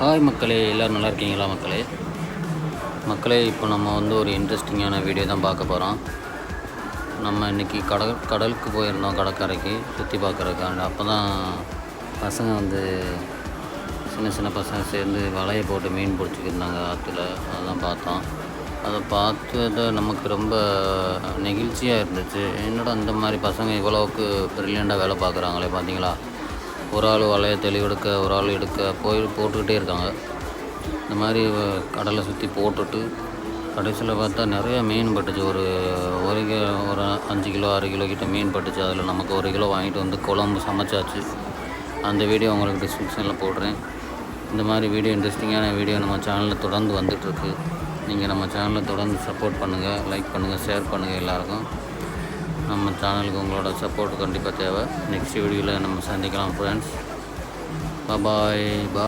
Hi மக்களே எல்லோரும் நல்லா இருக்கீங்களா மக்களே? மக்களே இப்போ நம்ம வந்து ஒரு இன்ட்ரெஸ்டிங்கான வீடியோ தான் பார்க்க போகிறோம் நம்ம இன்றைக்கி கடல் கடலுக்கு போயிருந்தோம் கடற்கரைக்கு சுற்றி பார்க்குறதுக்காண்டி. அப்போ தான் பசங்க வந்து சின்ன சின்ன பசங்க சேர்ந்து வலையை போட்டு மீன் பிடிச்சிக்கிருந்தாங்க ஆற்றுல. அதெல்லாம் பார்த்தோம். அதை பார்த்தது நமக்கு ரொம்ப நெகிழ்ச்சியாக இருந்துச்சு. என்னடா இந்த மாதிரி பசங்க இவ்வளோவுக்கு ப்ரில்லியண்ட்டாக வேலை பார்க்குறாங்களே பார்த்தீங்களா? ஒரு ஆள் வலையை தெளிவெடுக்க ஒரு ஆள் எடுக்க போய் போட்டுக்கிட்டே இருக்காங்க. இந்த மாதிரி கடலை சுற்றி போட்டுட்டு கடைசியில் பார்த்தா நிறையா மீன் பட்டுச்சு. ஒரு ஒரு கிலோ ஒரு அஞ்சு கிலோ ஆறு கிலோ கிட்ட மீன் பட்டுச்சு. அதில் நமக்கு ஒரு கிலோ வாங்கிட்டு வந்து குழம்பு சமைச்சாச்சு. அந்த வீடியோ உங்களுக்கு டிஸ்கிரிப்ஷனில் போடுறேன். இந்த மாதிரி வீடியோ இன்ட்ரெஸ்டிங்கான வீடியோ நம்ம சேனலில் தொடர்ந்து வந்துட்டுருக்கு. நீங்கள் நம்ம சேனலை தொடர்ந்து சப்போர்ட் பண்ணுங்கள் லைக் பண்ணுங்கள் ஷேர் பண்ணுங்கள் எல்லாேருக்கும். நம்ம சேனலுக்கு உங்களோட சப்போர்ட் கண்டிப்பாக தேவை. நெக்ஸ்ட் வீடியோவில் நம்ம சந்திக்கலாம் ஃப்ரெண்ட்ஸ் பாய் பா